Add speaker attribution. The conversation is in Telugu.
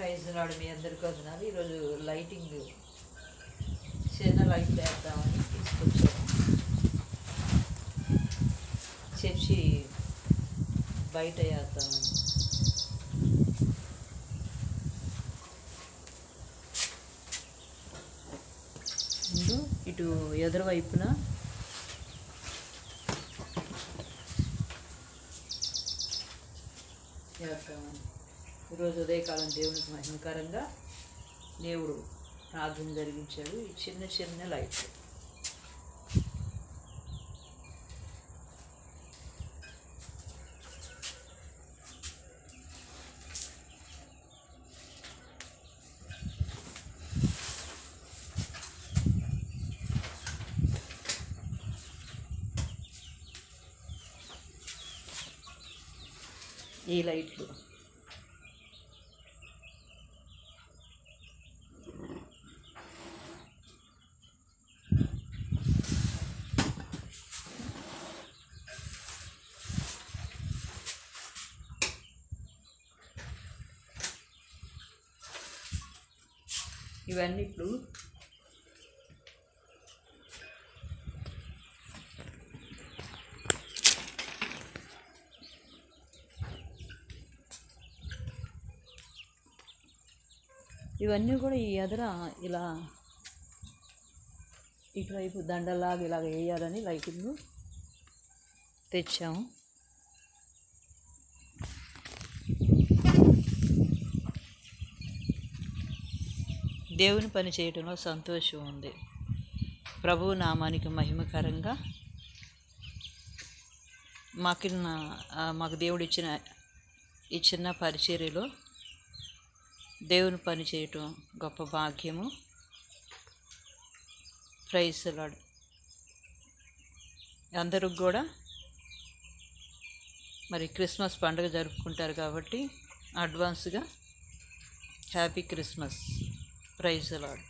Speaker 1: ప్రైజ్ నాడు మీ అందరికీ వదనాలు ఈరోజు లైటింగ్ చిన్న లైట్ వేద్దామని తీసుకొచ్చాము చర్చి బయట వేద్దామని. ముందు ఇటు ఎదురు వైపున వేద్దామని. ఈరోజు ఉదయకాలం దేవునికి మహిమకరంగా దేవుడు ప్రార్థన జరిగించాడు. ఈ చిన్న చిన్న లైట్. ఈ లైట్లు. ఇవన్నీ ఇప్పుడు ఇవన్నీ కూడా ఈ ఎదర ఇలా ఇటువైపు దండలాగా ఇలాగ వేయాలని లైటింగ్ తెచ్చాము. దేవుని పని చేయడంలో సంతోషం ఉంది. ప్రభువు నామానికి మహిమకరంగా మాకిన్న మాకు దేవుడు ఇచ్చిన ఈ చిన్న పరిచర్యలో దేవుని పని చేయటం గొప్ప భాగ్యము. ప్రైజ్ లాడ్ అందరూ కూడా మరి క్రిస్మస్ పండుగ జరుపుకుంటారు కాబట్టి అడ్వాన్స్గా హ్యాపీ క్రిస్మస్. Praise lord